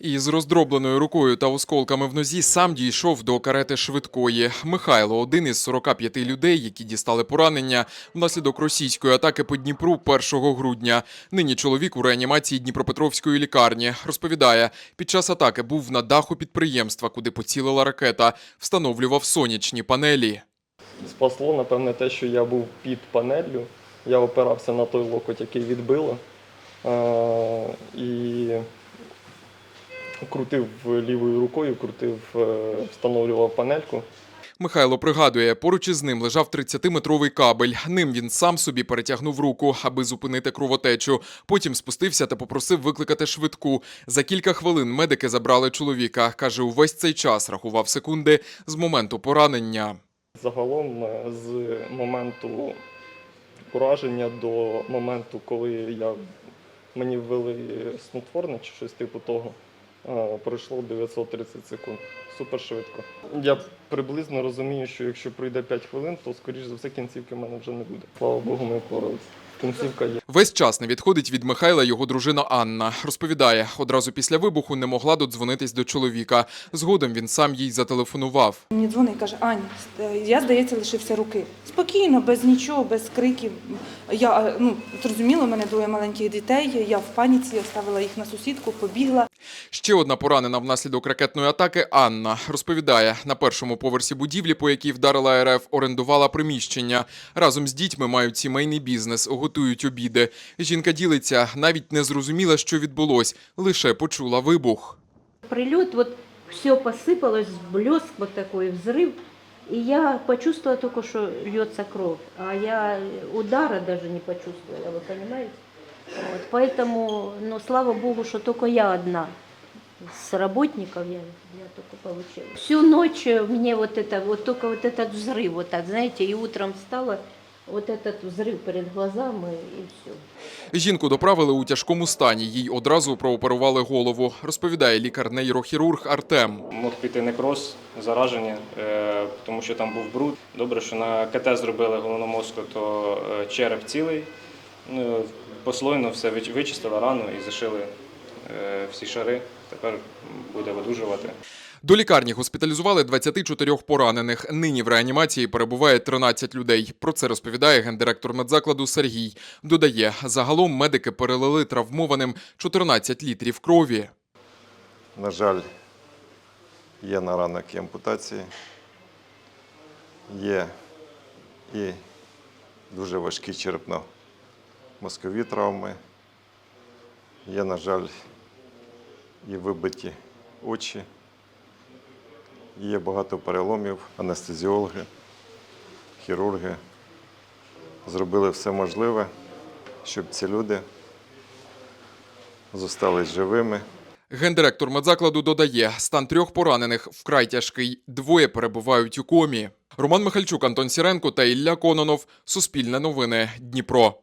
І з роздробленою рукою та осколками в нозі сам дійшов до карети швидкої. Михайло один із 45 людей, які дістали поранення внаслідок російської атаки по Дніпру 1 грудня. Нині чоловік у реанімації Дніпропетровської лікарні розповідає, під час атаки був на даху підприємства, куди поцілила ракета, встановлював сонячні панелі. Спасло, напевне, те, що я був під панеллю. Я опирався на той локоть, який відбило. Е, і крутив лівою рукою, крутив, е, встановлював панельку. Михайло пригадує, поруч із ним лежав 30-метровий кабель. Ним він сам собі перетягнув руку, аби зупинити кровотечу. Потім спустився та попросив викликати швидку. За кілька хвилин медики забрали чоловіка. Каже, увесь цей час рахував секунди з моменту поранення. Загалом е, з моменту ураження до моменту, коли я, мені ввели снотворне чи щось типу того, пройшло 930 секунд. Супер швидко. Я приблизно розумію, що якщо пройде 5 хвилин, то скоріш за все кінцівки в мене вже не буде. Слава Богу, ми впоралися. Кінцівка є. Весь час не відходить від Михайла його дружина Анна. Розповідає, одразу після вибуху не могла додзвонитись до чоловіка. Згодом він сам їй зателефонував. Мені дзвонить і каже, Аня, я, здається, лишився руки. Спокійно, без нічого, без криків. Я, е, ну, зрозуміло, у мене двоє маленьких дітей, я в паніці, оставила їх на сусідку, побігла. Ще одна поранена внаслідок ракетної атаки Анна розповідає, на першому поверсі будівлі, по якій вдарила РФ, орендувала приміщення. Разом з дітьми мають сімейний бізнес, готують обіди. Жінка ділиться, навіть не зрозуміла, що відбулось, лише почула вибух. Прилет, вот все посыпалось, блеск вот такой, взрыв. И я почувствовала только, что льется кровь. А я удара даже не почувствовала, вы понимаете? Вот, поэтому, ну, слава Богу, что только я одна. С работников я, я только получила. Всю ночь мне вот это, вот только вот этот взрыв, вот так, знаете, и утром встала, вот этот взрыв перед глазами, и все. Жінку доправили у тяжкому стані. Їй одразу прооперували голову. Розповідає лікар-нейрохірург Артем. Мог піти некроз, зараження, е, тому що там був бруд. Добре, що на КТ зробили головного мозку, то е, череп цілий. Ну, послойно все вич- вичистили рану і зашили всі шари. Тепер буде видужувати. До лікарні госпіталізували 24 поранених. Нині в реанімації перебуває 13 людей. Про це розповідає гендиректор медзакладу Сергій. Додає, загалом медики перелили травмованим 14 літрів крові. На жаль, є на ранок і ампутації, є і дуже важкі черепно-мозкові травми, є, на жаль, і вибиті очі, є багато переломів, анестезіологи, хірурги зробили все можливе, щоб ці люди зостались живими. Гендиректор медзакладу додає, стан трьох поранених вкрай тяжкий. Двоє перебувають у комі. Роман Михальчук, Антон Сіренко та Ілля Кононов. Суспільне новини. Дніпро.